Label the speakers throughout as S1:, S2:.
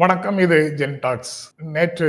S1: வணக்கம் இது gen tax. நேற்று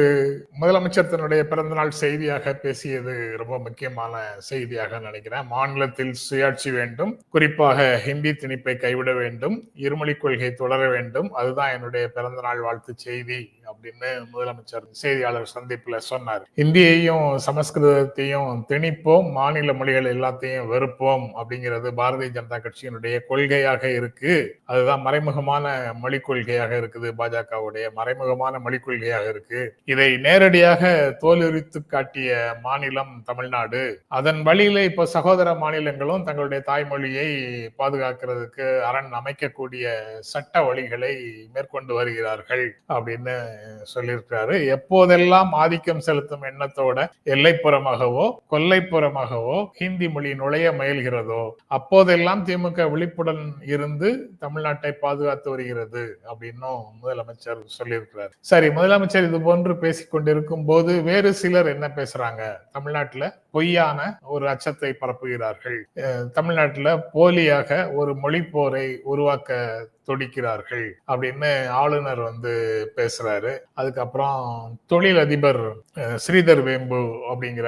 S1: முதலமைச்சர் தன்னுடைய பிறந்தநாள் செய்தியாக பேசியது ரொம்ப முக்கியமான செய்தியாக நினைக்கிறேன். மாநிலத்தில் சுயாட்சி வேண்டும் குறிப்பாக ஹிந்தி திணிப்பை கைவிட வேண்டும் இருமொழி கொள்கை தொடர வேண்டும். அதுதான் என்னுடைய பிறந்தநாள் வாழ்த்து செய்தி. அப்படின்னு முதலமைச்சர் செய்தியாளர் சந்திப்புல சொன்னார். இந்தியையும் சமஸ்கிருதத்தையும் திணிப்போம் மாநில மொழிகள் எல்லாத்தையும் வெறுப்போம் அப்படிங்கிறது பாரதிய ஜனதா கட்சியினுடைய கொள்கையாக இருக்கு. அதுதான் மறைமுகமான மொழி கொள்கையாக இருக்குது பாஜகவுடைய மறைமுகமான மொழி கொள்கையாக இருக்கு. இதை நேரடியாக தோலுரித்து காட்டிய மாநிலம் தமிழ்நாடு. அதன் வழியில இப்ப சகோதர மாநிலங்களும் தங்களுடைய தாய்மொழியை பாதுகாக்கிறதுக்கு அரண் அமைக்கக்கூடிய சட்ட வழிகளை மேற்கொண்டு வருகிறார்கள் அப்படின்னு சொல்லியிருக்கிறாரு. எப்போதெல்லாம் ஆதிக்கம் செலுத்தும் எண்ணத்தோட எல்லைப்புறமாகவோ கொல்லைப்புறமாகவோ ஹிந்தி மொழி நுழைய முயல்கிறதோ அப்போதெல்லாம் திமுக விழிப்புடன் இருந்து தமிழ்நாட்டை பாதுகாத்து வருகிறது அப்படின்னும் முதலமைச்சர் சொல்லியிருக்கிறார். சரி முதலமைச்சர் இது போன்று பேசிக் கொண்டிருக்கும் போது வேறு சிலர் என்ன பேசுறாங்க? தமிழ்நாட்டுல பொய்யான ஒரு அச்சத்தை பரப்புகிறார்கள். தமிழ்நாட்டுல போலியாக ஒரு மொழி போரை உருவாக்க துடிக்கிறார்கள் அப்படின்னு ஆளுநர் வந்து பேசுறாரு. அதுக்கப்புறம் தொழிலதிபர் ஸ்ரீதர் வேம்பு அப்படிங்கிற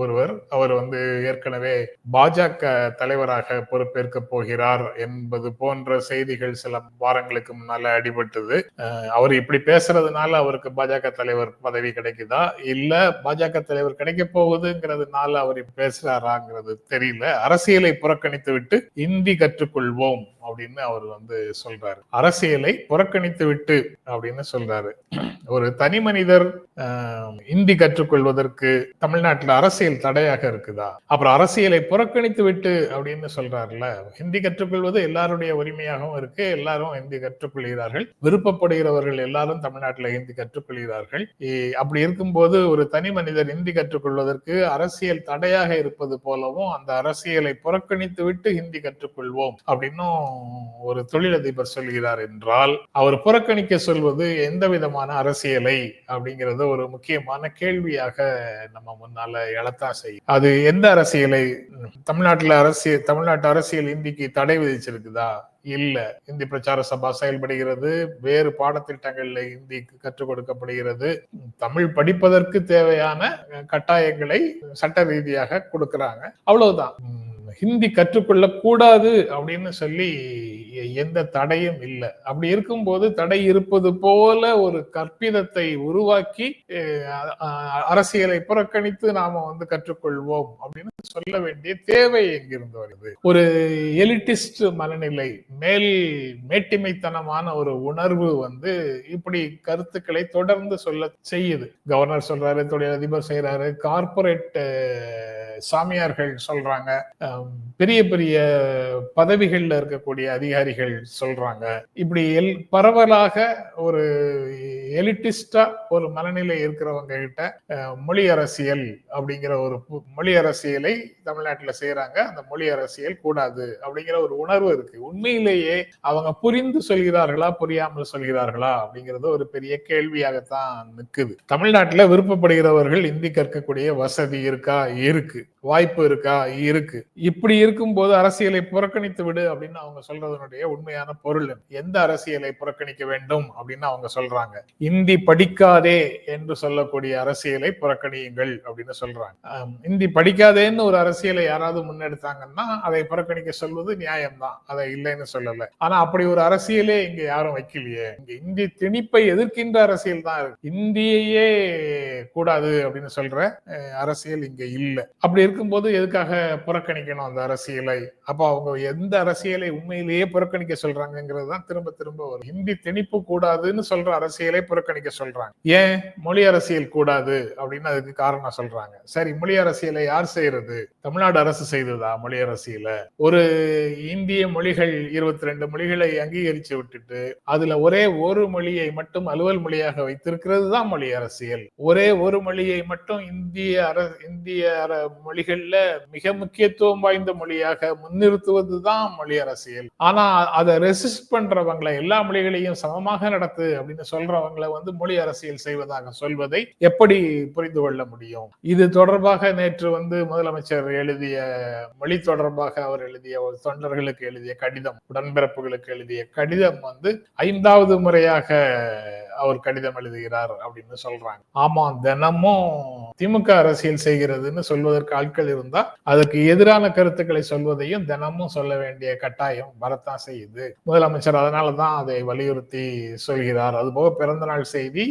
S1: ஒருவர் அவர் வந்து ஏற்கனவே பாஜக தலைவராக பொறுப்பேற்க போகிறார் என்பது போன்ற செய்திகள் சில வாரங்களுக்கு முன்னால அடிபட்டது. அவர் இப்படி பேசுறதுனால அவருக்கு பாஜக தலைவர் பதவி கிடைக்குதா? இல்ல பாஜக தலைவர் கிடைக்க போகுதுங்கிறதுனால அவர் பேசுறாராங்கிறது தெரியல. அரசியலை புறக்கணித்து விட்டு இந்தி கற்றுக்கொள்வோம் அப்படின்னு அவர் வந்து சொல்றாரு. அரசியலை புறக்கணித்து விட்டு அப்படின்னு சொல்றாரு. ஒரு தனி மனிதர் இந்தி கற்றுக்கொள்வதற்கு தமிழ்நாட்டில் அரசியல் தடையாக இருக்குதா? அப்புறம் அரசியலை புறக்கணித்து விட்டு அப்படின்னு சொல்றாருல ஹிந்தி கற்றுக்கொள்வது எல்லாருடைய உரிமையாகவும் இருக்கு. எல்லாரும் ஹிந்தி கற்றுக்கொள்கிறார்கள். விருப்பப்படுகிறவர்கள் எல்லாரும் தமிழ்நாட்டில் ஹிந்தி கற்றுக்கொள்கிறார்கள். அப்படி இருக்கும்போது ஒரு தனி மனிதர் ஹிந்தி கற்றுக்கொள்வதற்கு அரசு அரசியல் தடையாக இருப்பது போலவும் அந்த அரசியலை புறக்கணித்து விட்டு ஹிந்தி கற்றுக்கொள்வோம் அப்படின்னும் ஒரு தொழிலதிபர் சொல்கிறார் என்றால் அவர் புறக்கணிக்க சொல்வது எந்த விதமான அரசியலை அப்படிங்கிறது ஒரு முக்கியமான கேள்வியாக நம்ம முன்னால எழத்தான் செய்யும். அது எந்த அரசியலை தமிழ்நாட்டுல அரசியல் தமிழ்நாட்டு அரசியல் இந்திக்கு தடை விதிச்சிருக்குதா? இல்ல. இந்தி பிரச்சார சபா செயல்படுகிறது. வேறு பாடத்திட்டங்கள்ல இந்தி கற்றுக் கொடுக்கப்படுகிறது. தமிழ் படிப்பதற்கு தேவையான கட்டாயங்களை சட்ட ரீதியாக கொடுக்கிறாங்க. அவ்வளவுதான். ஹிந்தி கற்றுக்கொள்ள கூடாது அப்படின்னு சொல்லி எந்த தடையும் இல்லை. அப்படி இருக்கும்போது தடை இருப்பது போல ஒரு கற்பிதத்தை உருவாக்கி அரசியலை புறக்கணித்து நாம வந்து கற்றுக்கொள்வோம் அப்படின்னு சொல்ல வேண்டிய தேவை எங்கிருந்து வருது? ஒரு எலிட்டிஸ்ட் மனநிலை மேல் மேட்டிமைத்தனமான ஒரு உணர்வு வந்து இப்படி கருத்துக்களை தொடர்ந்து சொல்ல செய்யுது. கவர்னர் சொல்றாரு தொழிலதிபர் செய்யறாரு கார்பரேட் சாமியார்கள் சொல்றாங்க. பெரிய பெரிய பதவிகளில் இருக்கக்கூடிய அதிகாரிகள் சொல்றாங்க. இப்படி எல் பரவலாக ஒரு எலிட்டிஸ்டா ஒரு மனநிலை இருக்கிறவங்க கிட்ட மொழி அரசியல் அப்படிங்கிற ஒரு மொழி அரசியலை தமிழ்நாட்டில் செய்யறாங்க அந்த மொழி அரசியல் கூடாது அப்படிங்கிற ஒரு உணர்வு இருக்கு. உண்மையிலேயே அவங்க புரிந்து சொல்கிறார்களா புரியாமல் சொல்கிறார்களா அப்படிங்கிறது ஒரு பெரிய கேள்வியாகத்தான் நிற்குது தமிழ்நாட்டில் விருப்பப்படுகிறவர்கள் இந்தி கற்கக்கூடிய வசதி இருக்கா? இருக்கு. வாய்ப்பு இருக்கா? இருக்கு. இப்படி இருக்கும்போது அரசியலை புறக்கணித்து விடு அப்படின்னு அவங்க சொல்றதனுடைய உண்மையான பொருள். எந்த அரசியலை புறக்கணிக்க வேண்டும் அப்படின்னு அவங்க சொல்றாங்க. இந்தி படிக்காதே என்று சொல்லக்கூடிய அரசியலை புறக்கணியுங்கள் அப்படின்னு சொல்றாங்க. இந்தி படிக்காதேன்னு ஒரு அரசியலை யாராவது முன்னெடுத்தாங்கன்னா அதை புறக்கணிக்க சொல்வது நியாயம்தான். அதை இல்லைன்னு சொல்லல. ஆனா அப்படி ஒரு அரசியலே இங்க யாரும் வைக்கலையே. இங்க இந்தி திணிப்பை எதிர்க்கின்ற அரசியல் தான் இருக்கு. இந்தியையே கூடாது அப்படின்னு சொல்ற அரசியல் இங்க இல்லை. அப்படி இருக்கும்போது எதுக்காக புறக்கணிக்கணும் அந்த அரசியலை? அப்போ அவங்க எந்த அரசியலை உண்மையிலேயே புறக்கணிக்க சொல்றாங்கிறது தான் திரும்ப திரும்ப வரும். ஹிந்தி திணிப்பு கூடாதுன்னு சொல்ற அரசியலை புறக்கணிக்க சொல்றாங்க. ஏன்? மொழி அரசியல் கூடாது அப்படின்னு அதுக்கு காரணம் சொல்றாங்க. சரி மொழி அரசியலை யார் செய்யறது? தமிழ்நாடு அரசு செய்ததா மொழி அரசியல? ஒரு இந்திய மொழிகள் இருபத்தி ரெண்டு மொழிகளை அங்கீகரிச்சு விட்டுட்டு அதுல ஒரே ஒரு மொழியை மட்டும் அலுவல் மொழியாக வைத்திருக்கிறது தான் மொழி அரசியல். ஒரே ஒரு மொழியை மட்டும் இந்திய அர இந்திய மொழிகள்ல மிக முக்கியத்துவம் வாய்ந்த மொழியாக முன்னிறுத்துவதுதான் மொழி அரசியல். ஆனா அதை ரெசிஸ்ட் பண்றவங்களை எல்லா மொழிகளையும் சமமாக நடத்து அப்படின்னு சொல்றவங்களை வந்து மொழி அரசியல் செய்வதாக சொல்வதை எப்படி புரிந்து கொள்ள முடியும்? இது தொடர்பாக நேற்று வந்து முதலமைச்சர் எழுதிய மொழி தொடர்பாக அவர் எழுதிய தொண்டர்களுக்கு எழுதிய கடிதம் உடன்பிறப்புகளுக்கு எழுதிய கடிதம் வந்து ஐந்தாவது முறையாக அவர் கடிதம் எழுதுகிறார் அப்படின்னு சொல்றாங்க. ஆமா தினமும் திமுக அரசியல் செய்கிறதுன்னு சொல்வதற்கு ஆட்கள் இருந்தா அதுக்கு எதிரான கருத்துக்களை சொல்வதையும் தினமும் சொல்ல வேண்டிய கட்டாயம் வரத்தான் செய்யுது. முதலமைச்சர் அதனாலதான் அதை வலியுறுத்தி சொல்கிறார். அதுபோக பிறந்த நாள் செய்தி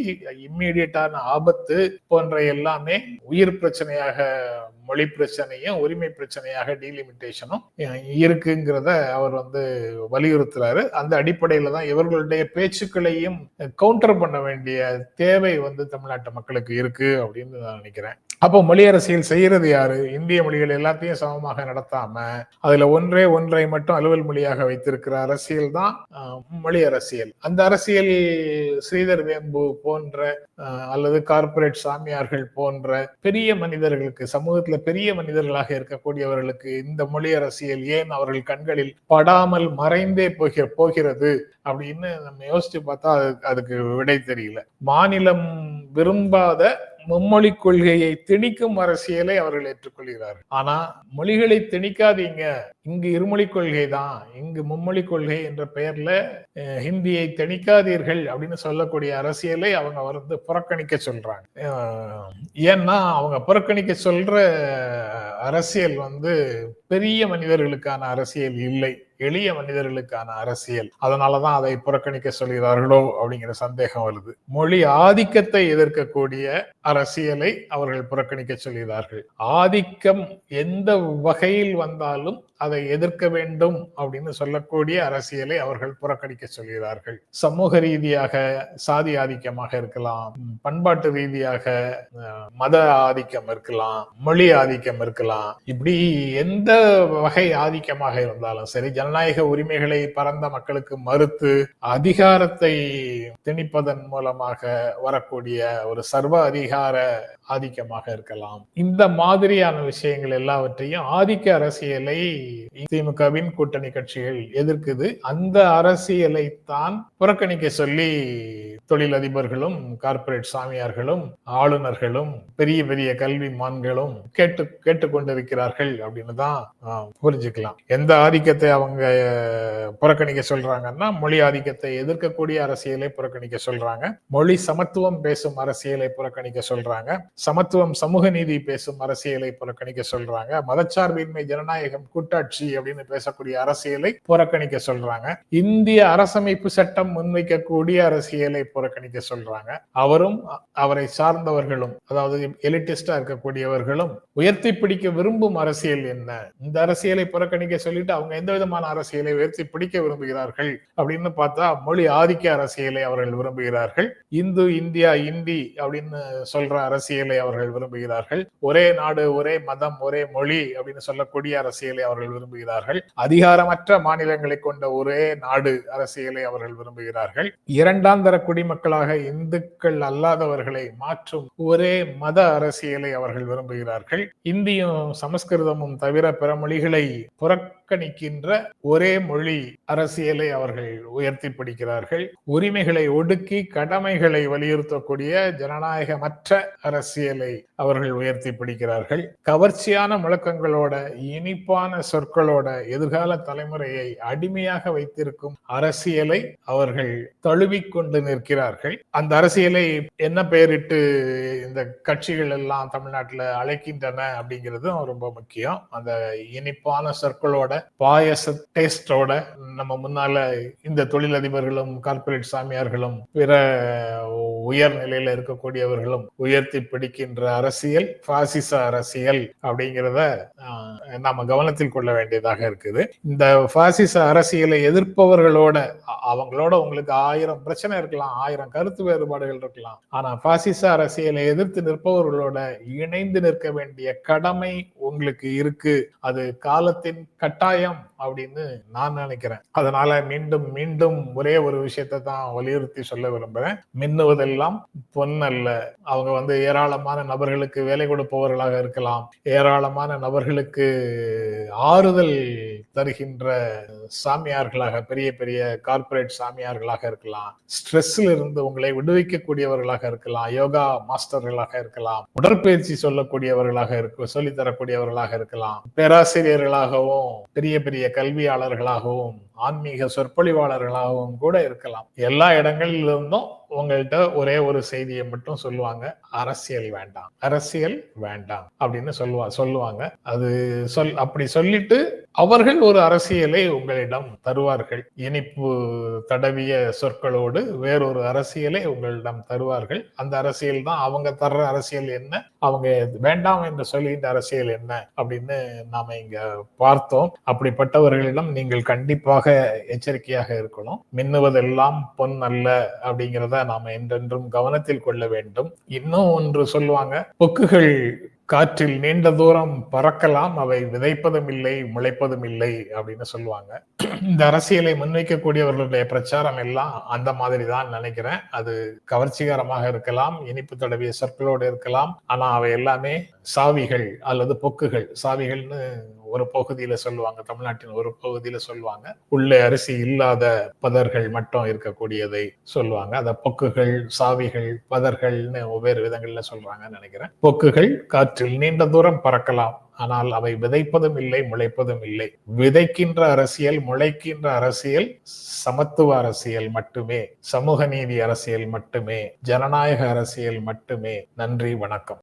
S1: இம்மீடியட்டான ஆபத்து போன்ற எல்லாமே உயிர் பிரச்சனையாக மொழி பிரச்சனையும் உரிமை பிரச்சனையாக டீலிமிட்டேஷனும் இருக்குங்கிறத அவர் வந்து வலியுறுத்துறாரு. அந்த அடிப்படையில தான் இவர்களுடைய பேச்சுக்களையும் கவுண்டர் பண்ண வேண்டிய தேவை வந்து தமிழ்நாட்டு மக்களுக்கு இருக்கு அப்படின்னு நான் நினைக்கிறேன். அப்போ மொழி அரசியல் செய்யறது யாரு? இந்திய மொழிகள் எல்லாத்தையும் சமமாக நடத்தாம அதுல ஒன்றே ஒன்றை மட்டும் அலுவல் மொழியாக வைத்திருக்கிற அரசியல் தான் மொழி அரசியல். அந்த அரசியல் ஸ்ரீதர் வேம்பு போன்ற அல்லது கார்பரேட் சாமியார்கள் போன்ற பெரிய மனிதர்களுக்கு சமூகத்தில் பெரிய மனிதர்களாக இருக்கக்கூடியவர்களுக்கு இந்த மொழி அரசியல் ஏன் அவர்கள் கண்களில் படாமல் மறைந்தே போகிற போகிறது அப்படின்னு நம்ம யோசிச்சு பார்த்தா அதுக்கு விடை தெரியல. மாநிலம் விரும்பாத மும்மொழி கொள்கையை திணிக்கும் அரசியலை அவர்கள் ஏற்றுக்கொள்கிறார்கள். ஆனா மொழிகளை திணிக்காதீங்க. இங்கு இருமொழி கொள்கை தான் இங்கு மும்மொழி கொள்கை என்ற பெயர்ல ஹிந்தியை திணிக்காதீர்கள் அப்படின்னு சொல்லக்கூடிய அரசியலை அவங்க வந்து புறக்கணிக்க சொல்றாங்க. ஏன்னா அவங்க புறக்கணிக்க சொல்ற அரசியல் வந்து பெரிய மனிதர்களுக்கான அரசியல் இல்லை. எளிய மனிதர்களுக்கான அரசியல். அதனாலதான் அதை புறக்கணிக்க சொல்கிறார்களோ அப்படிங்கிற சந்தேகம் வருது. மொழி ஆதிக்கத்தை எதிர்க்கக்கூடிய அரசியலை அவர்கள் புறக்கணிக்க சொல்கிறார்கள். ஆதிக்கம் எந்த வகையில் வந்தாலும் அதை எதிர்க்க வேண்டும் அப்படின்னு சொல்லக்கூடிய அரசியலை அவர்கள் புறக்கணிக்க சொல்கிறார்கள். சமூக ரீதியாக சாதி ஆதிக்கமாக இருக்கலாம் பண்பாட்டு ரீதியாக மத ஆதிக்கம் இருக்கலாம் மொழி ஆதிக்கம் இருக்கலாம். இப்படி எந்த வகை ஆதிக்கமாக இருந்தாலும் சரி ஜனநாயக உரிமைகளை பரந்த மக்களுக்கு மறுத்து அதிகாரத்தை திணிப்பதன் மூலமாக வரக்கூடிய ஒரு சர்வ அதிகார ஆதிக்கமாக இருக்கலாம். இந்த மாதிரியான விஷயங்கள் எல்லாவற்றையும் ஆதிக்க அரசியலை திமுகவின் கூட்டணி கட்சிகள் எதிர்க்குது. அந்த அரசியலை தான் புறக்கணிக்க சொல்லி தொழிலதிபர்களும் கார்பரேட் சாமியார்களும் ஆளுநர்களும் பெரிய பெரிய கல்வி மான்களும் கேட்டு கேட்டுக்கொண்டிருக்கிறார்கள் அப்படின்னு தான் புரிஞ்சுக்கலாம். எந்த ஆதிக்கத்தை அவங்க புறக்கணிக்க சொல்றாங்கன்னா மொழி ஆதிக்கத்தை எதிர்க்கக்கூடிய அரசியலை புறக்கணிக்க சொல்றாங்க. மொழி சமத்துவம் பேசும் அரசியலை புறக்கணிக்க சொல்றாங்க. சமத்துவம் சமூக நீதி பேசும் அரசியலை புறக்கணிக்க சொல்றாங்க. மதச்சார்பின்மை ஜனநாயகம் கூட்டாட்சி அப்படின்னு பேசக்கூடிய அரசியலை புறக்கணிக்க சொல்றாங்க. இந்திய அரசமைப்பு சட்டம் முன்வைக்கக்கூடிய அரசியலை புறக்கணிக்க சொல்றாங்க. அவரும் அவரை சார்ந்தவர்களும் அதாவது எலிட்டிஸ்டா இருக்கக்கூடியவர்களும் உயர்த்தி பிடிக்க விரும்பும் அரசியல் என்ன? இந்த அரசியலை புறக்கணிக்க சொல்லிட்டு அவங்க எந்த விதமான அரசியலை உயர்த்தி பிடிக்க விரும்புகிறார்கள் அப்படின்னு பார்த்தா மொழி ஆதிக்க அரசியலை அவர்கள் விரும்புகிறார்கள். இந்து இந்தியா இந்தி அப்படின்னு சொல்ற அரசியலை அவர்கள் விரும்புகிறார்கள். ஒரே நாடு ஒரே மதம் ஒரே மொழி அப்படின்னு சொல்லக்கூடிய அரசியலை அவர்கள் விரும்புகிறார்கள். அதிகாரமற்ற மாநிலங்களை கொண்ட ஒரே நாடு அரசியலை அவர்கள் விரும்புகிறார்கள். இரண்டாம் தர குடிமக்களாக இந்துக்கள் அல்லாதவர்களை மாற்றும் ஒரே மத அரசியலை அவர்கள் விரும்புகிறார்கள். இந்தியும் சமஸ்கிருதமும் தவிர பிற மொழிகளை புறக்கணிக்கின்ற ஒரே மொழி அரசியலை அவர்கள் உயர்த்தி பிடிக்கிறார்கள். உரிமைகளை ஒடுக்கி கடமைகளை வலியுறுத்தக்கூடிய ஜனநாயகமற்ற அரசியலை அவர்கள் உயர்த்தி பிடிக்கிறார்கள். கவர்ச்சியான முழக்கங்களோட இனிப்பான சொற்களோட எதிர்கால தலைமுறையை அடிமையாக வைத்திருக்கும் அரசியலை அவர்கள் தழுவிக்கொண்டு நிற்கிறார்கள். அந்த அரசியலை என்ன பெயரிட்டு இந்த கட்சிகள் எல்லாம் தமிழ்நாட்டில் அழைக்கின்றன அப்படிங்கிறதும் ரொம்ப முக்கியம். அந்த இனிப்பான சொற்களோட பாயச டேஸ்டோட நம்ம முன்னால இந்த தொழிலதிபர்களும் கார்பரேட் சாமியார்களும் பிற உயர் நிலையில இருக்கக்கூடியவர்களும் உயர்த்தி பிடிக்கின்ற அரசியல் பாசிச அரசியல் அப்படிங்கிறத நாம கவனத்தில் கொள்ள வேண்டியதாக இருக்குது. இந்த பாசிச அரசியலை எதிர்ப்பவர்களோட அவங்களோட உங்களுக்கு ஆயிரம் பிரச்சனை இருக்கலாம் ஆயிரம் கருத்து வேறுபாடுகள் இருக்கலாம். ஆனா பாசிச அரசியலை எதிர்த்து நிற்பவர்களோட இணைந்து நிற்க வேண்டிய கடமை உங்களுக்கு இருக்கு. அது காலத்தின் கட்ட கட்டாயம் அப்படின்னு நான் நினைக்கிறேன். அதனால மீண்டும் மீண்டும் ஒரே ஒரு விஷயத்தை தான் வலியுறுத்தி சொல்ல விரும்புறேன். மின்னுவதெல்லாம் பொன்னல்ல அவங்க வந்து ஏராளமான நபர்களுக்கு வேலை கொடுப்பவர்களாக இருக்கலாம். ஏராளமான நபர்களுக்கு ஆறுதல் தருகின்ற சாமியார்களாக பெரிய பெரிய கார்பரேட் சாமியார்களாக இருக்கலாம். ஸ்ட்ரெஸ்ல இருந்து உங்களை விடுவிக்கக்கூடியவர்களாக இருக்கலாம். யோகா மாஸ்டர்களாக இருக்கலாம். உடற்பயிற்சி சொல்லக்கூடியவர்களாக இருக்க சொல்லித்தரக்கூடியவர்களாக இருக்கலாம். பேராசிரியர்களாகவும் பெரிய பெரிய கல்வியாளர்களாகவும் ஆன்மீக சொற்பொழிவாளர்களாகவும் கூட இருக்கலாம். எல்லா இடங்களிலிருந்தும் உங்கள்கிட்ட ஒரே ஒரு செய்தியை மட்டும் சொல்லுவாங்க. அரசியல் வேண்டாம். அரசியல் வேண்டாம் அப்படின்னு சொல்லுவா சொல்லுவாங்க. அது சொல் அப்படி சொல்லிட்டு அவர்கள் ஒரு அரசியலை உங்களிடம் தருவார்கள். இனிப்பு தடவிய சொற்களோடு வேறொரு அரசியலை உங்களிடம் தருவார்கள். அந்த அரசியல் தான் அவங்க தர்ற அரசியல் என்ன? அவங்க வேண்டாம் என்று சொல்லுகின்ற அரசியல் என்ன? அப்படின்னு நாம இங்க பார்த்தோம். அப்படிப்பட்டவர்களிடம் நீங்கள் கண்டிப்பாக எச்சரிக்கையாக இருக்கணும். மின்னுவதெல்லாம் பொன் அல்ல அப்படிங்கிறத நாம் என்றென்றும் கவனத்தில் கொள்ள வேண்டும். இன்னும் ஒன்று சொல்லுவாங்க பொக்குகள் காற்றில் நீண்ட தூரம் பறக்கலாம் அவை விதைப்பதும் இல்லை முளைப்பதும் இல்லை அப்படின்னு சொல்லுவாங்க. இந்த அரசியலை முன்வைக்கக்கூடியவர்களுடைய பிரச்சாரம் எல்லாம் அந்த மாதிரி தான் நினைக்கிறேன். அது கவர்ச்சிகரமாக இருக்கலாம் இனிப்பு தடவிய சொற்களோடு இருக்கலாம். ஆனா அவை எல்லாமே சாவிகள் அல்லது பொக்குகள். சாவிகள்னு ஒரு பகுதியில சொல்லுவாங்க தமிழ்நாட்டின் ஒரு பகுதியில சொல்லுவாங்க. உள்ளே அரிசி இல்லாத பதர்கள் மட்டும் இருக்கக்கூடியதை சொல்லுவாங்க. அத பொக்குகள் சாவிகள் பதர்கள்னு வெவ்வேறு விதங்கள்ல சொல்றாங்கன்னு நினைக்கிறேன். பொக்குகள் காற்றில் நீண்ட தூரம் பறக்கலாம். ஆனால் அவை விதைப்பதும் இல்லை முளைப்பதும் இல்லை. விதைக்கின்ற அரசியல் முளைக்கின்ற அரசியல் சமத்துவ அரசியல் மட்டுமே. சமூக நீதி அரசியல் மட்டுமே. ஜனநாயக அரசியல் மட்டுமே. நன்றி வணக்கம்.